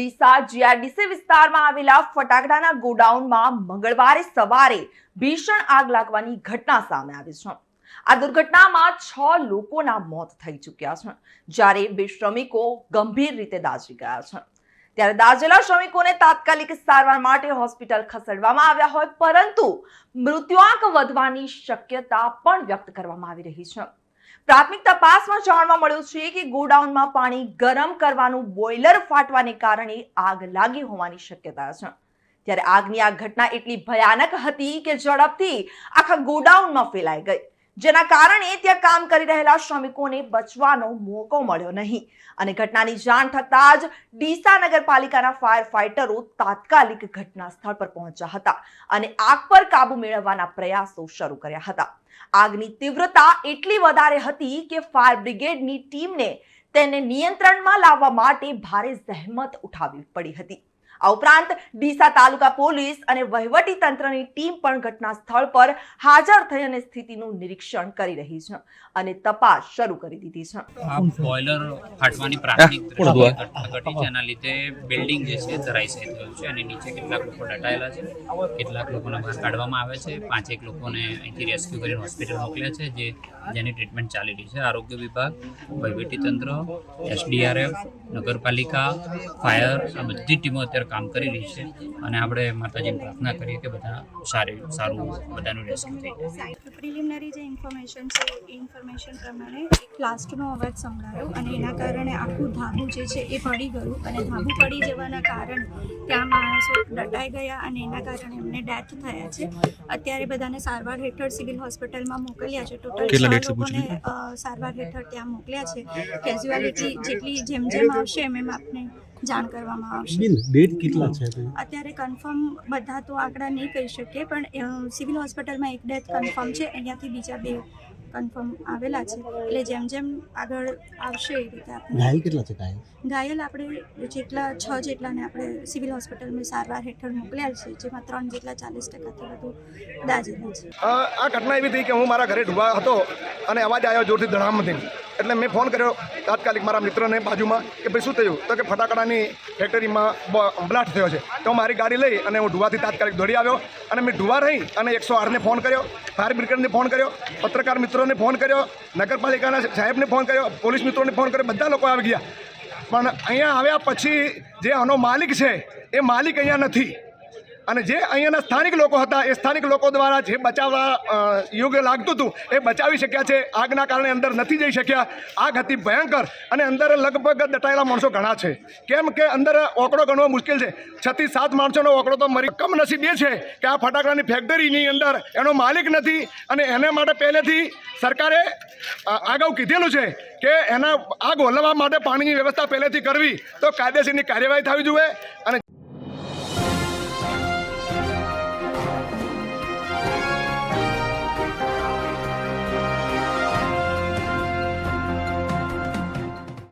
Deesa GRDC વિસ્તારમાં આવેલા ફટાકડાના ગોડાઉનમાં મંગળવારે સવારે ભીષણ આગ લાગવાની ઘટના સામે આવી છે. આ દુર્ઘટનામાં છ લોકોના મોત થઈ ચૂક્યા છે, જ્યારે બે શ્રમિકો ગંભીર રીતે દાઝી ગયા છે. ત્યારે દાઝેલા શ્રમિકોને તાત્કાલિક સારવાર માટે હોસ્પિટલ ખસેડવામાં આવ્યા હોય, પરંતુ મૃત્યુઆંક વધવાની શક્યતા પણ વ્યક્ત કરવામાં આવી રહી છે. પ્રાથમિક તપાસમાં જાણવા મળ્યું છે કે ગોડાઉનમાં પાણી ગરમ કરવાનું બોઇલર ફાટવાને કારણે આગ લાગી હોવાની શક્યતા છે. ત્યારે આગની આ ઘટના એટલી ભયાનક હતી કે ઝડપથી આખા ગોડાઉનમાં ફેલાઈ ગઈ. જેના કારણે ત્યાં કામ કરી રહેલા શ્રમિકોને બચવાનો મોકો મળ્યો નહીં. અને ઘટનાની જાણ થતાં જ ડીસા નગરપાલિકાના ફાયર ફાઇટરો તાત્કાલિક ઘટના સ્થળ પર પહોંચ્યા હતા અને આગ પર કાબુ મેળવવાના પ્રયાસો શરૂ કર્યા હતા. આગની તીવ્રતા એટલી વધારે હતી કે ફાયર બ્રિગેડની ટીમને તેને નિયંત્રણમાં લાવવા માટે ભારે સહેમત ઉઠાવવી પડી હતી. આ ઉપરાંત ડીસા તાલુકા પોલીસ અને વહીવટી તંત્રની ટીમ પણ ઘટના સ્થળ પર હાજર થઈ અને સ્થિતિનું નિરીક્ષણ કરી રહી છે અને તપાસ શરૂ કરી દીધી છે. આ બોઇલર ફાટવાની પ્રાથમિક ઘટી છે. એના લીધે બિલ્ડિંગ જે છે ધરાશાયી થયું છે અને નીચે કેટલાક લોકો દટાયેલા છે. કેટલાક લોકોને બહાર કાઢવામાં આવે છે. પાંચેક લોકોને અહીંથી રેસ્ક્યુ કરીને હોસ્પિટલ મોકલ્યા છે જે જેની ટ્રીટમેન્ટ ચાલી રહી છે. આરોગ્ય વિભાગ વહીવટીતંત્ર એસડીઆરએફ નગરપાલિકા ફાયર આ બધી ટીમો અત્યારે કામ કરી રહી છે અને આપણે માતાજીને પ્રાર્થના કરીએ કે બધા સારી સારું બધાનું રેસ્ક્યુ થઈ જાય. પ્રિલિમિનરી જે ઇન્ફોર્મેશન છે એ ઇન્ફોર્મેશન પ્રમાણે લાસ્ટનો અવાજ સંભળાયો અને એના કારણે આખું ધાબું જે છે એ પડી ગયું અને ધાબું પડી જવાના કારણે ત્યાં માણસો દટાઈ ગયા અને એના કારણે એમને ડેથ થયા છે. અત્યારે બધાને સારવાર હેઠળ સિવિલ હોસ્પિટલમાં મોકલ્યા છે. ટોટલ કેટલા છ dates છે? પૂછી લોકોને સારવાર હેઠળ ત્યાં મોકલ્યા છે. કેઝ્યુઆલિટી જેટલી જેમ જેમ આવશે એમ એમ આપને જાણ કરવામાં આવશે. બેન ડેટ કેટલા છે અત્યારે કન્ફર્મ બધા તો આંકડા નહીં કહી શકીએ પણ સિવિલ હોસ્પિટલમાં એક ડેથ કન્ફર્મ છે. અહીંયાથી બીજા બે કન્ફર્મ આવેલા છે. એટલે જેમ જેમ આગળ આવશે એ રીતે આપણે ઘાયલ કેટલા છે ઘાયલ? ઘાયલ આપણે જેટલા છ જેટલાને આપણે સિવિલ હોસ્પિટલમાં સારવાર હેઠળ મોકલ્યા છે જેમાં ત્રણ જેટલા ચાલીસ ટકાથી વધુ દાજેલા છે. આ આ ઘટના એવી થઈ કે હું મારા ઘરે ઢૂબા હતો અને અવાજ આવ્યો જોરથી ધડામથી એટલે મેં ફોન કર્યો તાત્કાલિક મારા મિત્રને બાજુમાં કે ભાઈ શું થયું? તો કે ફટાકડાની ફેક્ટરીમાં બ્લાસ્ટ થયો છે. તો મારી ગાડી લઈ અને હું ઢુવાથી તાત્કાલિક દોડી આવ્યો અને મેં ઢુવા રહી અને એકસો આઠને ફોન કર્યો, ફાયર બ્રિગેડને ફોન કર્યો, પત્રકાર મિત્રોને ફોન કર્યો, નગરપાલિકાના સાહેબને ફોન કર્યો, પોલીસ મિત્રોને ફોન કર્યો, બધા લોકો આવી ગયા. પણ અહીંયા આવ્યા પછી જે આનો માલિક છે, એ માલિક અહીંયા નથી. અને જે અહીંયાના સ્થાનિક લોકો હતા, એ સ્થાનિક લોકો દ્વારા જે બચાવવા યોગ્ય લાગતું હતું, એ બચાવી શક્યા છે. આગના કારણે અંદર નથી જઈ શક્યા. આગ હતી ભયંકર અને અંદર લગભગ દટાયેલા માણસો ઘણા છે. કેમ કે અંદર ઓકડો ગણવો મુશ્કેલ છે. છથી સાત માણસોનો ઓકડો તો મરી કમનસીબ એ છે કે આ ફટાકડાની ફેક્ટરીની અંદર એનો માલિક નથી અને એને માટે પહેલેથી સરકારે આગાઉ કીધેલું છે કે એના આગ ઓલવવા માટે પાણીની વ્યવસ્થા પહેલેથી કરવી તો કાયદેસરની કાર્યવાહી થવી જોઈએ અને